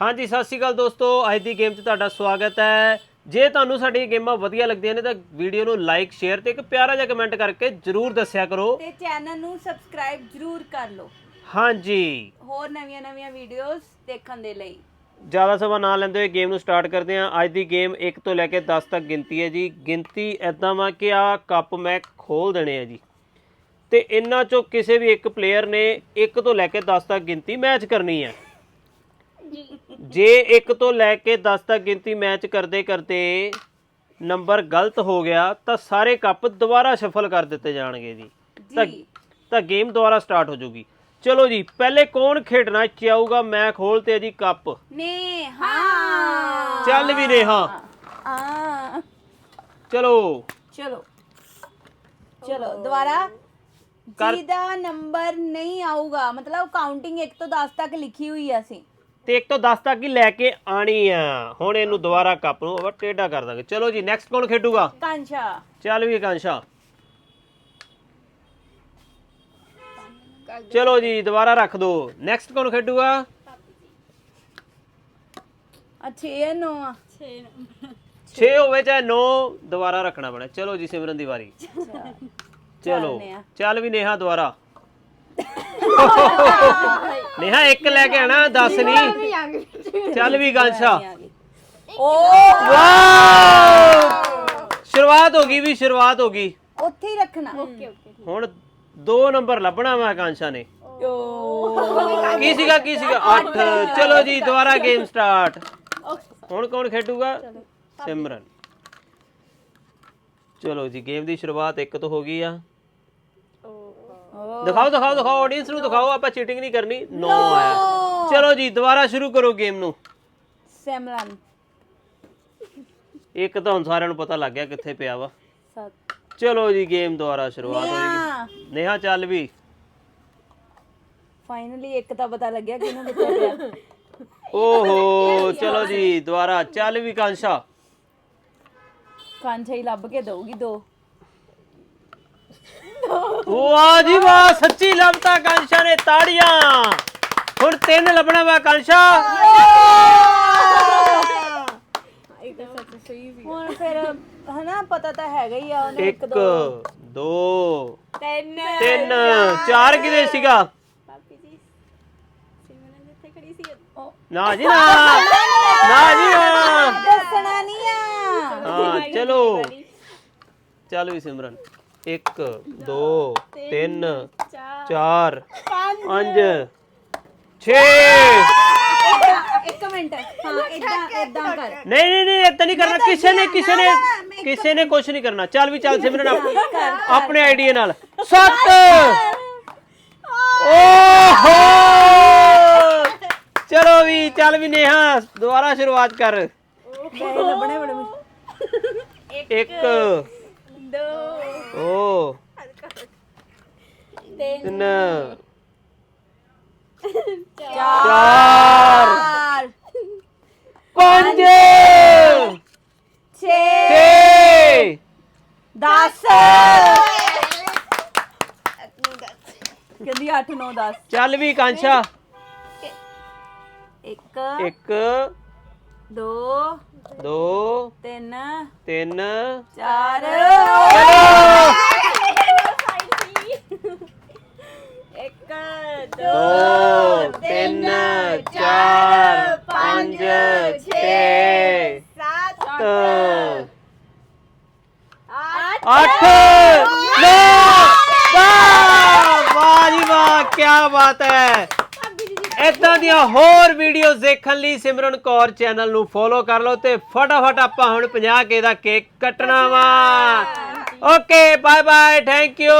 ਹਾਂਜੀ ਸਤਿ ਸ਼੍ਰੀ ਅਕਾਲ ਦੋਸਤੋ। ਅੱਜ ਦੀ ਗੇਮ 'ਚ ਤੁਹਾਡਾ ਸਵਾਗਤ ਹੈ। ਜੇ ਤੁਹਾਨੂੰ ਸਾਡੀ ਗੇਮਾਂ ਵਧੀਆ ਲੱਗਦੀਆਂ ਨੇ ਤਾਂ ਵੀਡੀਓ ਨੂੰ ਲਾਈਕ ਸ਼ੇਅਰ ਤੇ ਇੱਕ ਪਿਆਰਾ ਜਿਹਾ ਕਮੈਂਟ ਕਰਕੇ ਜਰੂਰ ਦੱਸਿਆ ਕਰੋ। ਤੇ ਚੈਨਲ ਨੂੰ ਸਬਸਕ੍ਰਾਈਬ ਜਰੂਰ ਕਰ ਲਓ। ਹਾਂਜੀ। ਹੋਰ ਨਵੀਆਂ-ਨਵੀਆਂ ਵੀਡੀਓਜ਼ ਦੇਖਣ ਦੇ ਲਈ। ਜ਼ਿਆਦਾ ਸਮਾਂ ਨਾ ਲੈਂਦੇ ਹੋਏ ਗੇਮ ਨੂੰ ਸਟਾਰਟ ਕਰਦੇ ਹਾਂ। ਅੱਜ ਦੀ ਗੇਮ 1 ਤੋਂ ਲੈ ਕੇ 10 ਤੱਕ ਗਿਣਤੀ ਹੈ ਜੀ। ਗਿਣਤੀ ਐਦਾਂ ਵਾ ਕਿ ਆ ਕੱਪ ਮੈਂ ਖੋਲ ਦੇਣੇ ਆ ਜੀ। ਤੇ ਇਹਨਾਂ ਚੋਂ ਕਿਸੇ ਵੀ ਇੱਕ ਪਲੇਅਰ ਨੇ 1 ਤੋਂ ਲੈ ਕੇ 10 ਤੱਕ ਗਿਣਤੀ ਮੈਚ ਕਰਨੀ ਹੈ। ਜੇ। 1 ਤੋਂ ਲੈ ਕੇ 10 ਤੱਕ ਗਿਣਤੀ ਮੈਚ ਕਰਦੇ ਕਰਦੇ ਨੰਬਰ ਗਲਤ ਹੋ ਗਿਆ ਤਾਂ ਸਾਰੇ ਕੱਪ ਦੁਬਾਰਾ ਸ਼ਫਲ ਕਰ ਦਿੱਤੇ ਜਾਣਗੇ ਜੀ। ਤਾਂ ਜੀ। ਤਾਂ ਗੇਮ ਦੁਬਾਰਾ ਸਟਾਰਟ ਹੋ ਜਾਊਗੀ। ਚਲੋ ਜੀ ਪਹਿਲੇ ਕੌਣ ਖੇਡਣਾ ਚਾਹੂਗਾ ਮੈਂ ਖੋਲਤੇ ਆ ਜੀ ਕੱਪ? ਨੇ ਹਾਂ ਚੱਲ ਵੀ ਨੇਹਾ। ਆ। ਚਲੋ। ਚਲੋ। ਚਲੋ ਦੁਬਾਰਾ। ਜਿਹਦਾ ਨੰਬਰ ਨਹੀਂ ਆਊਗਾ ਮਤਲਬ ਕਾਊਂਟਿੰਗ 1 ਤੋਂ 10 ਤੱਕ ਲਿਖੀ ਹੋਈ ਆ ਅਸੀਂ। ਤੇ 1 ਤੋਂ 10 ਤੱਕ ਹੀ ਲੈ ਕੇ ਆਣੀ ਆ। ਹੁਣ ਇਹਨੂੰ ਦੁਬਾਰਾ ਕੱਪ ਨੂੰ ਆਪਾਂ ਟੇਢਾ ਕਰ ਦਾਂਗੇ। ਚਲੋ ਜੀ ਨੈਕਸਟ ਕੌਣ ਖੇਡੂਗਾ? ਕਾਂਸ਼ਾ। ਚੱਲ ਵੀ ਕਾਂਸ਼ਾ। ਚਲੋ ਜੀ ਦੁਬਾਰਾ ਰੱਖ ਦੋ। ਨੈਕਸਟ ਕੌਣ ਖੇਡੂਗਾ? ਅੱਛੇ 9 ਆ 6 ਹੋਵੇ ਚਾਹੇ 9 ਦੁਬਾਰਾ ਰੱਖਣਾ ਪੈਣਾ। ਚਲੋ ਜੀ ਸਿਮਰਨ ਦੀ ਵਾਰੀ। ਚਲੋ। ਚੱਲ ਵੀ ਨੇਹਾ ਦੁਬਾਰਾ। ਨੇਹਾ ਇੱਕ ਲੈ ਕੇ ਆਣਾ 10 ਨਹੀਂ ਚੱਲ ਵੀ ਕਾਂਸ਼ਾ ਓ। ਵਾਓ ਸ਼ੁਰੂਆਤ ਹੋ ਗਈ ਵੀ ਸ਼ੁਰੂਆਤ ਹੋ ਗਈ। ਉੱਥੇ ਹੀ ਰੱਖਣਾ। ਹੁਣ ਦੋ ਨੰਬਰ ਲੱਭਣਾ ਵਾ ਕਾਂਸ਼ਾ ਨੇ। ਓ। ਕੀ ਸੀਗਾ ਕੀ ਸੀਗਾ? 8 ਚਲੋ ਜੀ ਦੁਬਾਰਾ ਗੇਮ ਸਟਾਰਟ ਹੁਣ ਕੌਣ ਖੇਡੂਗਾ? ਸਿਮਰਨ। ਚਲੋ ਜੀ ਗੇਮ ਦੀ ਸ਼ੁਰੂਆਤ ਇੱਕ ਤੋਂ ਹੋ ਗਈ ਆ। ਦਿਖਾਓ ਦਿਖਾਓ ਦਿਖਾਓ ਆਡੀਅנס ਨੂੰ ਦਿਖਾਓ ਆਪਾਂ ਚੀਟਿੰਗ ਨਹੀਂ ਕਰਨੀ। 9 ਆਇਆ ਚਲੋ ਜੀ ਦੁਬਾਰਾ ਸ਼ੁਰੂ ਕਰੋ ਗੇਮ ਨੂੰ। ਸਿਮਰਨ ਇੱਕ ਤਾਂ ਹੁਣ ਸਾਰਿਆਂ ਨੂੰ ਪਤਾ ਲੱਗ ਗਿਆ ਕਿੱਥੇ ਪਿਆ ਵਾ। 7 ਚਲੋ ਜੀ ਗੇਮ ਦੁਬਾਰਾ ਸ਼ੁਰੂਆਤ ਹੋਏਗੀ। ਨੇਹਾ ਚੱਲ ਵੀ। ਫਾਈਨਲੀ ਇੱਕ ਤਾਂ ਪਤਾ ਲੱਗਿਆ ਕਿਹਨੂੰ ਕਿੱਥੇ ਪਿਆ। ਓਹੋ ਚਲੋ ਜੀ ਦੁਬਾਰਾ। ਚੱਲ ਵੀ ਕਾਂਸ਼ਾ। ਕਾਂਛਾ ਹੀ ਲੱਭ ਕੇ ਦਊਗੀ ਦੋ। ਵਾਹ ਜੀ ਵਾਹ ਸੱਚੀ ਲੱਭਤਾ ਕਾਂਸ਼ਾ ਨੇ ਤਾੜੀਆਂ। ਹੁਣ ਤਿੰਨ ਲੱਭਣਾ ਵਾ ਕਾਂਸ਼ਾ। ਹੁਣ ਫਿਰ ਹਨਾ ਪਤਾ ਤਾਂ ਹੈਗਾ ਹੀ ਆ ਉਹਨੇ ਇੱਕ ਦੋ। ਤਿੰਨ। ਤਿੰਨ ਚਾਰ ਕਿਦੇ ਸੀਗਾ? ਨਾ ਜੀ ਨਾ ਨਾ ਜੀ ਨਾ। ਦੱਸਣਾ ਨਹੀਂ ਆ। ਹਾਂ ਚਲੋ। ਚੱਲ ਵੀ ਸਿਮਰਨ। 1 2 3 4 ਨਹੀਂ ਨਹੀਂ ਨਹੀਂ ਇਦਾਂ ਨਹੀਂ ਕਰਨਾ। ਕਿਸੇ ਨੇ ਕਿਸੇ ਨੇ ਕਿਸੇ ਨੇ ਕੁਝ ਨਹੀਂ ਕਰਨਾ। ਚੱਲ ਵੀ ਚੱਲ ਸਿਮਰਨ ਆਪਣੇ ਆਈਡੀਆ ਨਾਲ। 7 ਓਹੋ। ਚਲੋ ਵੀ ਚੱਲ ਵੀ ਨੇਹਾ ਦੁਬਾਰਾ ਸ਼ੁਰੂਆਤ ਕਰ। 오, ਤਿੰਨ। ਚਾਰ। ਪੰਜ। ਛੇ। 10 ਕਹਿੰਦੀ 8 9 10 ਚੱਲ ਵੀ ਕਾਂਸ਼ਾ। 1 1 ਦੋ 2 ਤਿੰਨ 3 ਚਾਰ। ਇੱਕ ਦੋ ਤਿੰਨ ਚਾਰ ਪੰਜ ਛੇ ਸੱਤ। ਅੱਠ। ਨੌ। ਵਾਹ ਵਾਹ ਜੀ ਵਾਹ ਕੀ ਬਾਤ ਹੈ। ਇਦਾਂ ਦੀਆਂ ਹੋਰ ਵੀਡੀਓਜ਼ ਦੇਖਣ ਲਈ ਸਿਮਰਨ ਕੌਰ ਚੈਨਲ ਨੂੰ ਫੋਲੋ ਕਰ ਲਓ ਤੇ ਫਟਾਫਟ ਆਪਾਂ ਹੁਣ 50 ਕੇ ਦਾ ਕੇਕ ਕੱਟਣਾ ਵਾ। Okay bye bye thank you